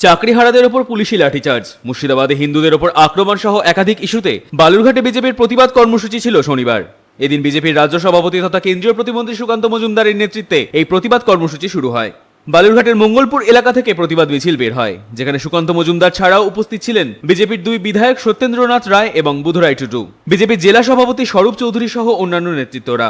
চাকরিহারাদের ওপর পুলিশি লাঠিচার্জ। মুর্শিদাবাদে হিন্দুদের ওপর আক্রমণ সহ একাধিক ইস্যুতে বালুরঘাটে বিজেপির প্রতিবাদ কর্মসূচি ছিল শনিবার। এদিন বিজেপির রাজ্য সভাপতি তথা কেন্দ্রীয় প্রতিমন্ত্রী সুকান্ত মজুমদারের নেতৃত্বে এই প্রতিবাদ কর্মসূচি শুরু হয়। বালুরঘাটের মঙ্গলপুর এলাকা থেকে প্রতিবাদ মিছিল বের হয়, যেখানে সুকান্ত মজুমদার ছাড়াও উপস্থিত ছিলেন বিজেপির দুই বিধায়ক সত্যেন্দ্রনাথ রায় এবং বুধরাই টুটু বিজেপির জেলা সভাপতি স্বরূপ চৌধুরী সহ অন্যান্য নেতৃত্বরা।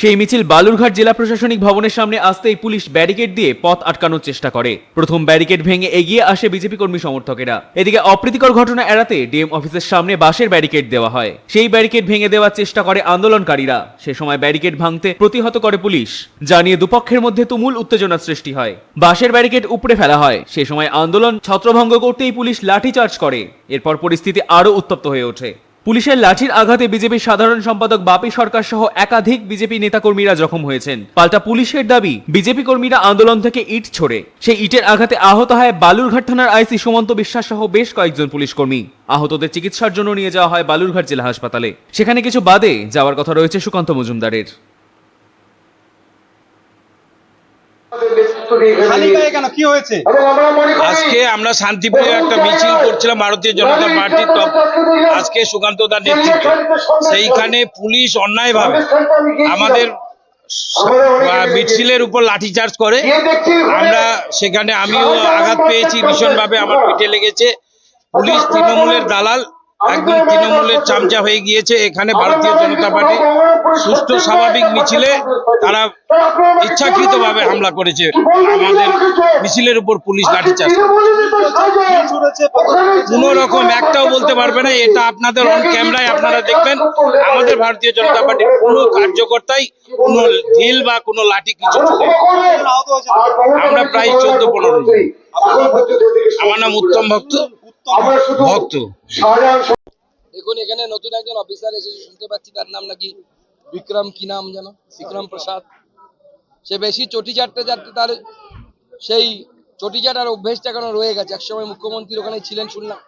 সেই মিছিল বালুরঘাট জেলা প্রশাসনিক ভবনের সামনে আসতেই পুলিশ ব্যারিকেড দিয়ে পথ আটকানোর চেষ্টা করে। প্রথম ব্যারিকেড ভেঙে এগিয়ে আসে বিজেপি কর্মী সমর্থকেরা। এদিকে অপ্রীতিকর ঘটনা এড়াতে ডিএম অফিসের সামনে বাঁশের ব্যারিকেড দেওয়া হয়। সেই ব্যারিকেড ভেঙে দেওয়ার চেষ্টা করে আন্দোলনকারীরা। সে সময় ব্যারিকেড ভাঙতে প্রতিহত করে পুলিশ, জানিয়ে দুপক্ষের মধ্যে তুমুল উত্তেজনার সৃষ্টি হয়। বাঁশের ব্যারিকেড উপড়ে ফেলা হয়। সে সময় আন্দোলন ছত্রভঙ্গ করতেই পুলিশ লাঠিচার্জ করে। এরপর পরিস্থিতি আরও উত্তপ্ত হয়ে ওঠে। পুলিশের লাঠির আঘাতে বিজেপির সাধারণ সম্পাদক বাপি সরকার সহ একাধিক বিজেপি নেতাকর্মীরা জখম হয়েছেন। পাল্টা পুলিশের দাবি, বিজেপি কর্মীরা আন্দোলন থেকে ইট ছোড়ে। সেই ইটের আঘাতে আহত হয় বালুরঘাট থানার আইসি সুমন্ত বিশ্বাস সহ বেশ কয়েকজন পুলিশ কর্মী। আহতদের চিকিৎসার জন্য নিয়ে যাওয়া হয় বালুরঘাট জেলা হাসপাতালে। সেখানে কিছু বাদে যাওয়ার কথা রয়েছে সুকান্ত মজুমদারের খালি গায়ে কেন কি হয়েছে আজকে আমরা শান্তিপ্রিয় একটা মিছিল করছিলাম ভারতীয় জনতা পার্টির তপ আজকে সুকান্ত দার নেতৃত্ব। সেইখানে পুলিশ অন্যায়ভাবে আমাদের আহ, মিছিলের উপর লাঠিচার্জ করে আমরা সেখানে আমিও আঘাত পেয়েছি ভীষণভাবে আমার পিঠে লেগেছে। পুলিশ তৃণমূলের দালাল। একদম তৃণমূলের চামচা হয়ে গিয়েছে এখানে ভারতীয় জনতা পার্টি সুস্থ স্বাভাবিক মিছিলে তারা ইচ্ছাকৃতভাবে হামলা করেছে। আমাদের মিছিলের উপর পুলিশ লাঠিচার্জ কোনো রকম একটাও বলতে পারবে না এটা আপনাদের অন ক্যামেরায় আপনারা দেখবেন। আমাদের ভারতীয় জনতা পার্টির কোনো কার্যকর্তাই কোনো ঢিল বা কোনো লাঠি কিছু আমরা প্রায় চোদ্দ পনেরো আমার নাম উত্তম ভক্ত। ভক্ত। দেখুন এখানে নতুন একজন অফিসার এসেছে শুনতে পাচ্ছি তার নাম নাকি বিক্রম কি নাম যেন? বিক্রম প্রসাদ। সে বেশি চটি চাটতে চাটতে তার সেই চটি চাটার অভ্যেসটা কেন রয়ে গেছে? একসময় মুখ্যমন্ত্রীর ওখানে ছিলেন শুনলাম।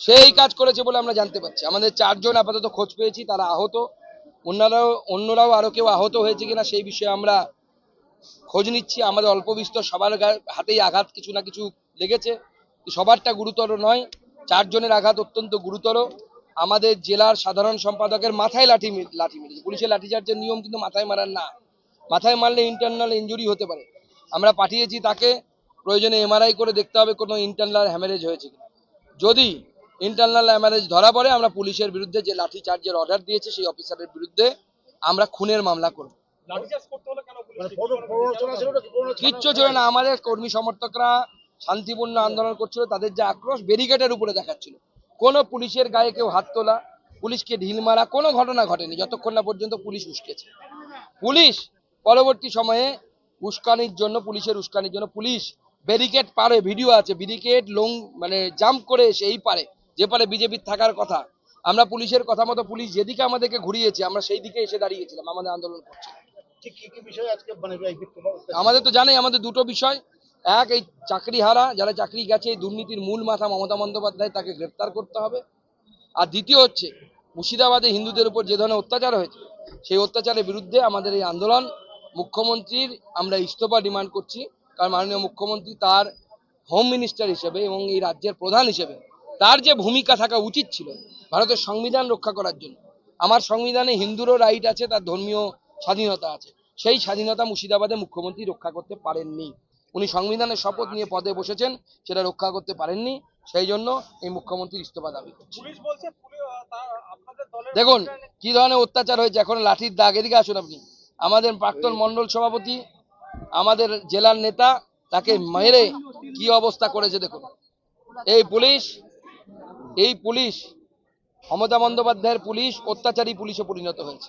সেই কাজ করেছে বলে আমরা জানতে পারছি। আমাদের চারজন আপাতত খোঁজ পেয়েছি তারা আহত। অন্যরাও অন্যরাও আরও কেউ আহত হয়েছে কিনা সেই বিষয়ে আমরা খোঁজ নিচ্ছি। আমাদের অল্প বিস্তর সবার হাতেই আঘাত কিছু না কিছু লেগেছে। সবারটা গুরুতর নয় চারজনের আঘাত অত্যন্ত গুরুতর। আমাদের জেলার সাধারণ সম্পাদকের মাথায় লাঠি লাঠি মেরেছে। পুলিশের লাঠিচার্জের নিয়ম কিন্তু মাথায় মারার না। মাথায় মারলে ইন্টারনাল ইঞ্জুরি হতে পারে। আমরা পাঠিয়েছি তাকে প্রয়োজনে এমআরআই করে দেখতে হবে কোনো ইন্টারনাল হ্যামারেজ হয়েছে কিনা। যদি ইন্টারনাল হ্যামারেজ ধরা পড়ে আমরা পুলিশের বিরুদ্ধে যে লাঠি চার্জের অর্ডার দিয়েছে সেই অফিসারের বিরুদ্ধে আমরা খুনের মামলা করব। কিচ্ছু ছিল না। আমাদের কর্মী সমর্থকরা শান্তিপূর্ণ আন্দোলন করছিল তাদের যে আক্রোশ ব্যারিকেডের উপরে দেখাচ্ছিল। কোনো পুলিশের গায়ে কেউ হাত তোলা পুলিশকে ঢিল মারা কোনো ঘটনা ঘটেনি যতক্ষণ না পর্যন্ত পুলিশ উস্কেছে। পুলিশ পরবর্তী সময়ে উস্কানির জন্য পুলিশের উস্কানির জন্য পুলিশ ব্যারিকেড পারে ভিডিও আছে ব্যারিকেড লং মানে জাম্প করে এসে এই পারে যে পারে বিজেপির থাকার কথা। আমরা পুলিশের কথা মতো পুলিশ যেদিকে আমাদেরকে ঘুরিয়েছে আমরা সেই দিকে এসে দাঁড়িয়েছিলাম আমাদের আন্দোলন করছি। আমাদের তো জানেই আমাদের দুটো বিষয়। এক, এই চাকরি হারা যারা চাকরি গেছে দুর্নীতির মূল মাথা মমতা বন্দ্যোপাধ্যায়, তাকে গ্রেপ্তার করতে হবে। আর দ্বিতীয় হচ্ছে, মুর্শিদাবাদে হিন্দুদের উপর যে ধরনের অত্যাচার হয়েছে, সেই অত্যাচারের বিরুদ্ধে আমাদের এই আন্দোলন, মুখ্যমন্ত্রীর আমরা ইস্তফা ডিমান্ড করছি। কারণ মাননীয় মুখ্যমন্ত্রী তার হোম মিনিস্টার হিসেবে এবং এই রাজ্যের প্রধান হিসেবে তার যে ভূমিকা থাকা উচিত ছিল, ভারতের সংবিধান রক্ষা করার জন্য। আমার সংবিধানে হিন্দুরও রাইট আছে, তার ধর্মীয় স্বাধীনতা আছে। সেই স্বাধীনতা মুর্শিদাবাদে মুখ্যমন্ত্রী রক্ষা করতে পারেননি। উনি সংবিধানের শপথ নিয়ে পদে বসেছেন সেটা রক্ষা করতে পারেননি সেই জন্য এই মুখ্যমন্ত্রীর ইস্তফা দাবি দেখুন কি ধরনের অত্যাচার হয়েছে? এখন লাঠির দাগ এদিকে আসুন আপনি। আমাদের প্রাক্তন মন্ডল সভাপতি আমাদের জেলার নেতা তাকে মেরে কি অবস্থা করেছে দেখুন। এই পুলিশ এই পুলিশ মমতা বন্দ্যোপাধ্যায়ের পুলিশ অত্যাচারী পুলিশে পরিণত হয়েছে।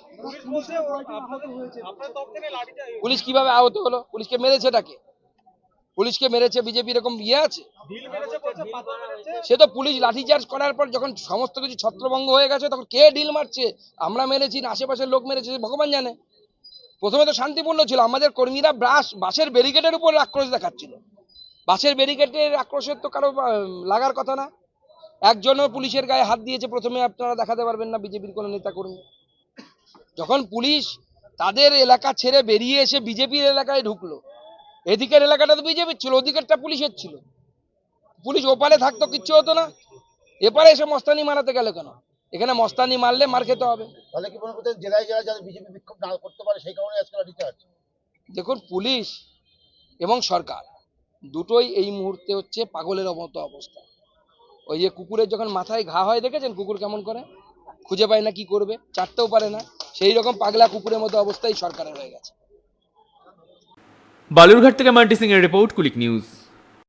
পুলিশ কীভাবে আহত হলো? পুলিশকে মেরেছে তাকে? পুলিশকে মেরেছে বিজেপি এরকম ইয়ে আছে? সে তো পুলিশ লাঠিচার্জ করার পর যখন সমস্ত কিছু ছত্রভঙ্গ হয়ে গেছে তখন কে ডিল মারছে? আমরা মেরেছি না আশেপাশের লোক মেরেছে ভগবান জানে। প্রথমে তো শান্তিপূর্ণ ছিল আমাদের কর্মীরা ব্রাশ বাসের ব্যারিকেডের উপর আক্রোশ দেখাচ্ছিল। বাসের ব্যারিকেডের আক্রোশের তো কারও লাগার কথা না। একজনও পুলিশের গায়ে হাত দিয়েছে প্রথমে আপনারা দেখাতে পারবেন না বিজেপির কোনো নেতা কর্মী যখন পুলিশ তাদের এলাকা ছেড়ে বেরিয়ে এসে বিজেপির এলাকায় ঢুকলো এদিকের এলাকাটা তো বিজেপির ছিল ওদিকেরটা পুলিশের ছিল। পুলিশ ওপারে থাকতো কিচ্ছু হতো না। এপারে এসে মস্তানি মারাতে গেল কেন? এখানে মস্তানি মারলে মার খেতে হবে। তাহলে কি মনে করতে জেলায় জেলায় যাতে বিজেপি বিক্ষোভ না করতে পারে সেই কারণে আজকে লাঠিচার্জ দেখুন পুলিশ এবং সরকার দুটোই এই মুহূর্তে হচ্ছে পাগলের মতো অবস্থা। ওই যে কুকুরের যখন মাথায় ঘা হয় দেখেছেন কুকুর কেমন করে? খুঁজে পায় না কি করবে চারতেও পারে না। সেই রকম পাগলা কুকুরের মতো অবস্থাই সরকারের হয়ে গেছে। বালুরঘাট থেকে মান্টি সিং এর রিপোর্ট কুলিক নিউজ।